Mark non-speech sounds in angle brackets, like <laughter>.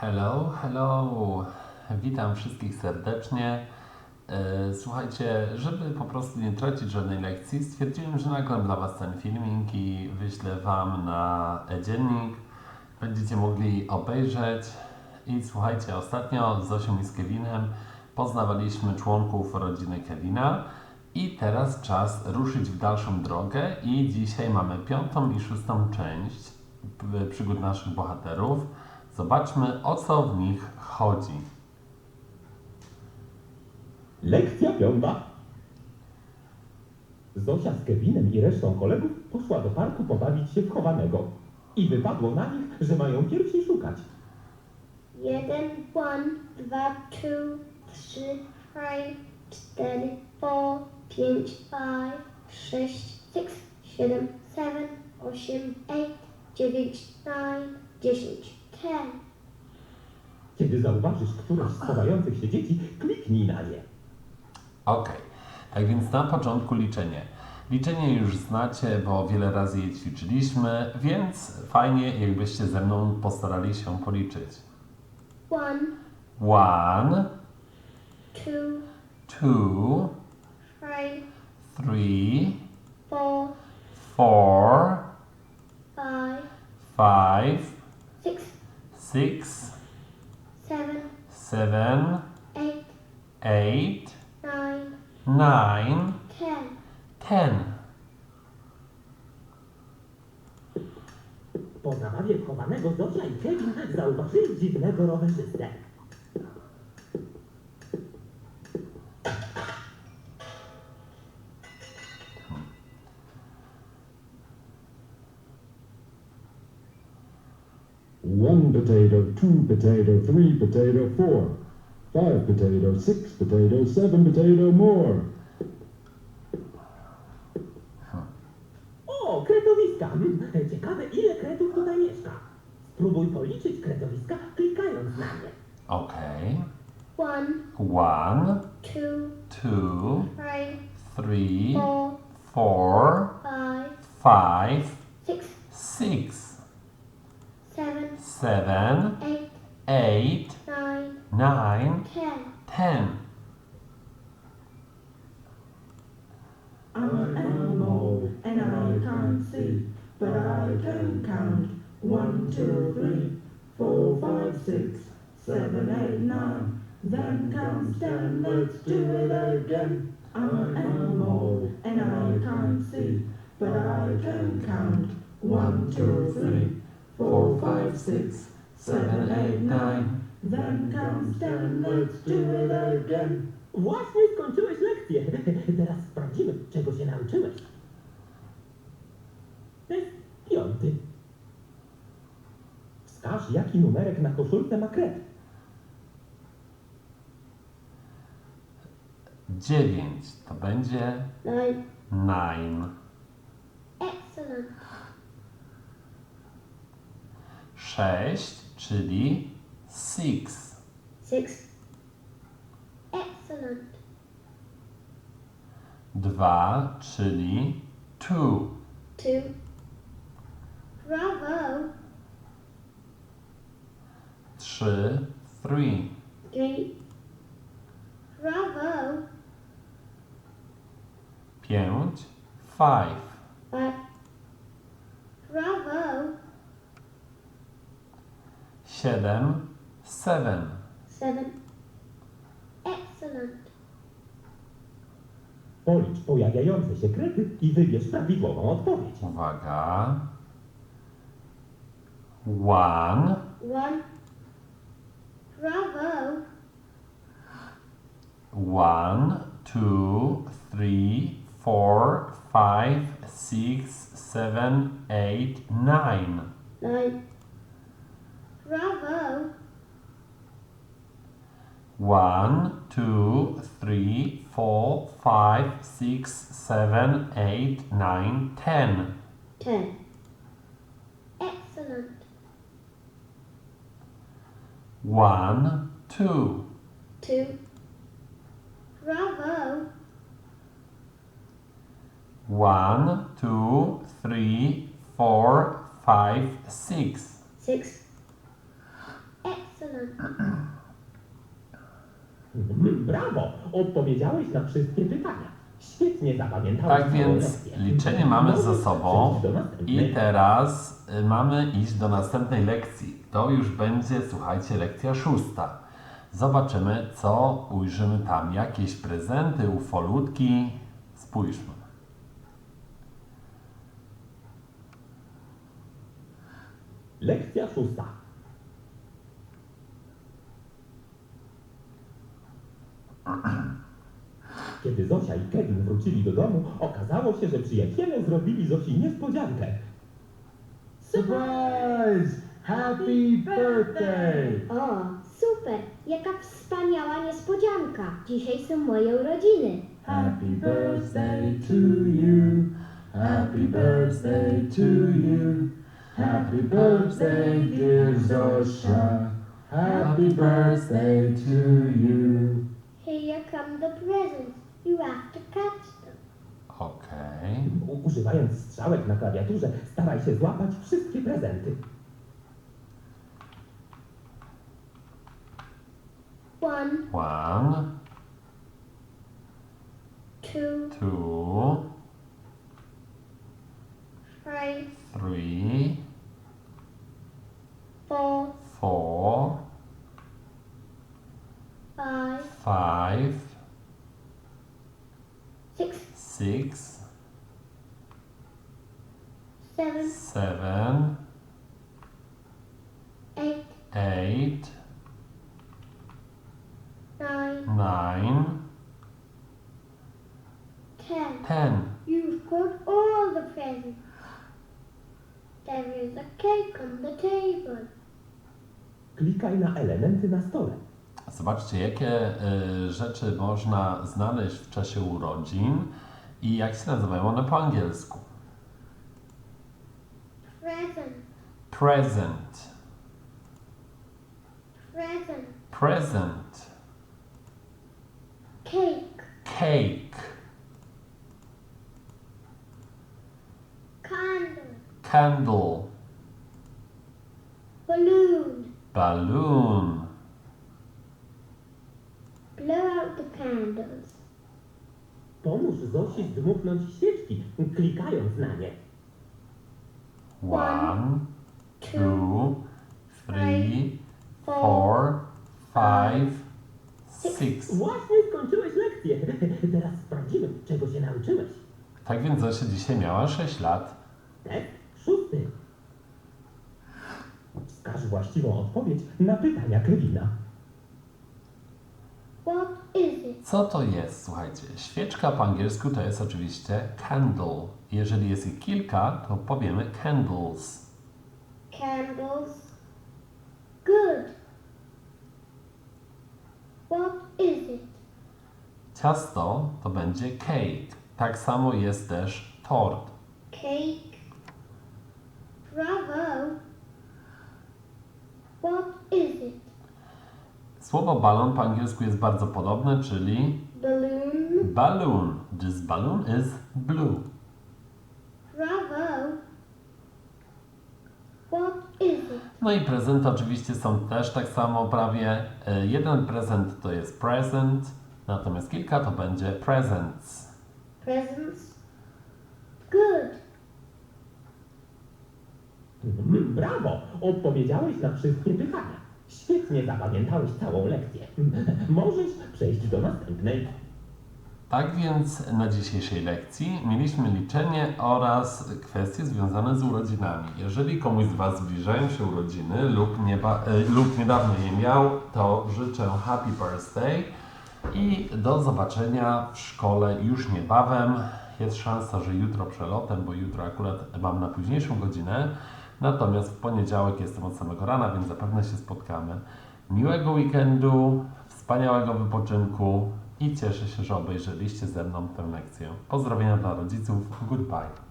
Hello, hello. Witam wszystkich serdecznie. E, Słuchajcie, żeby po prostu nie tracić żadnej lekcji, stwierdziłem, że nagram dla Was ten filmik i wyślę Wam na e-dziennik. Będziecie mogli obejrzeć. I słuchajcie, ostatnio z Zosią i z Kevinem poznawaliśmy członków rodziny Kevina. I teraz czas ruszyć w dalszą drogę i dzisiaj mamy piątą i szóstą część p- przygód naszych bohaterów. Zobaczmy o co w nich chodzi. Lekcja piąta. Zosia z Kevinem i resztą kolegów poszła do parku pobawić się w chowanego. I wypadło na nich, że mają pierwsi szukać. Jeden, one, dwa, two, trzy, trzy, cztery, four, pięć, five, sześć, six, siedem, seven, osiem, eight, dziewięć, nine, dziesięć, ten. Kiedy zauważysz któreś z chowających się dzieci, kliknij na nie. Ok, tak więc na początku liczenie. Liczenie już znacie, bo wiele razy je ćwiczyliśmy, więc fajnie jakbyście ze mną postarali się policzyć. One, One, two, two, three, three, four, four, five, five, six, seven, seven, eight, eight, nine, nine, ten. ten. Po zabawie w chowanego Zosia i Kevin zauważyli dziwnego rowerzystę. Potato, two potato, three potato, four. Five potato, six potato, seven potato, more. O, kretowiska! Hmm, Ciekawe, ile kretów tutaj mieszka. Spróbuj policzyć kretowiska, klikając na nie. Ok. One, One, two, two, three, three, four, four, five, five, six, six, seven, eight, eight, nine, nine, ten. ten. I'm an animal and I can't see, but I can count. One, two, three, four, five, six, seven, eight, nine. Then comes ten, let's do it again. I'm an animal and I can't see, but I can count. One, two, three, four, five, six, seven, eight, nine. Then comes ten, let's do it again. Właśnie skończyłeś lekcję. <laughs> Teraz sprawdzimy, czego się nauczyłeś. Test piąty. Wskaż, jaki numerek na koszulce ma kret. Dziewięć to będzie Nine. nine. sześć, czyli six. Six. Excellent. 2, czyli two. Two. Bravo. 3, three. Three. Bravo. 5, five. Siedem, seven. Seven. Excellent. Policz pojawiające się krety i wybierz prawidłową odpowiedź. Uwaga. One, One. Bravo. one, two, three, four, five, six, seven, eight, nine. Nine. Bravo. One, two, three, four, five, six, seven, eight, nine, ten. Ten. Excellent. One, two. Two. Bravo. One, two, three, four, five, six. Six. Excellent. Excellent. Brawo! Odpowiedziałeś na wszystkie pytania. Świetnie zapamiętałeś Tak więc lekcję. liczenie mamy za sobą i teraz y, mamy iść do następnej lekcji. To już będzie, słuchajcie, lekcja szósta. Zobaczymy, co ujrzymy tam. Jakieś prezenty, ufolutki. Spójrzmy. Lekcja szósta. Kiedy Zosia i Kevin wrócili do domu, okazało się, że przyjaciele zrobili Zosi niespodziankę. Surprise! Happy birthday! O, super! Jaka wspaniała niespodzianka! Dzisiaj są moje urodziny. Happy birthday to you. Happy birthday to you. Happy birthday, dear Zosia. Happy birthday to you. Here come the presents. You have to catch them. Okej. U- Używając strzałek na klawiaturze, staraj się złapać wszystkie prezenty. One, One, two, two, three, three, four, four, five, five, six, six, seven, seven, eight, eight, nine, nine, ten. ten. You've got all the presents. There is a cake on the table. Klikaj na elementy na stole. Zobaczcie, jakie y, rzeczy można znaleźć w czasie urodzin i jak się nazywają one po angielsku. Present, present, present, cake, cake, candle, candle, balloon. balloon, Blow out the candles. Pomóż Zosi zdmuchnąć świeczki, klikając na nie. one, Two, three, four, five, six. Właśnie skończyłeś lekcję. <laughs> Teraz sprawdzimy, czego się nauczyłeś. Tak więc Zosia dzisiaj miała 6 lat. Test szósty. Wskaż właściwą odpowiedź na pytania Kevina. what is it? Co to jest? Słuchajcie, świeczka po angielsku to jest oczywiście candle. Jeżeli jest ich kilka, to powiemy candles. Candles. Good. What is it? Ciasto to będzie cake. Tak samo jest też tort. Cake. Bravo. What is it? Słowo balon po angielsku jest bardzo podobne, czyli Balloon. balloon. This balloon is blue. Bravo. What is it? No i prezenty oczywiście są też tak samo prawie. E, Jeden prezent to jest present, natomiast kilka to będzie presents. Presents. Good. Mm, Brawo! Odpowiedziałeś na wszystkie pytania. Świetnie zapamiętałeś całą lekcję. <laughs> Możesz przejść do następnej. Tak więc na dzisiejszej lekcji mieliśmy liczenie oraz kwestie związane z urodzinami. Jeżeli komuś z Was zbliżają się urodziny lub, nieba, e, lub niedawno je miał, to życzę Happy Birthday i do zobaczenia w szkole już niebawem. Jest szansa, że jutro przelotem, bo jutro akurat mam na późniejszą godzinę. Natomiast w poniedziałek jestem od samego rana, więc zapewne się spotkamy. Miłego weekendu, wspaniałego wypoczynku i cieszę się, że obejrzeliście ze mną tę lekcję. Pozdrowienia dla rodziców. Goodbye.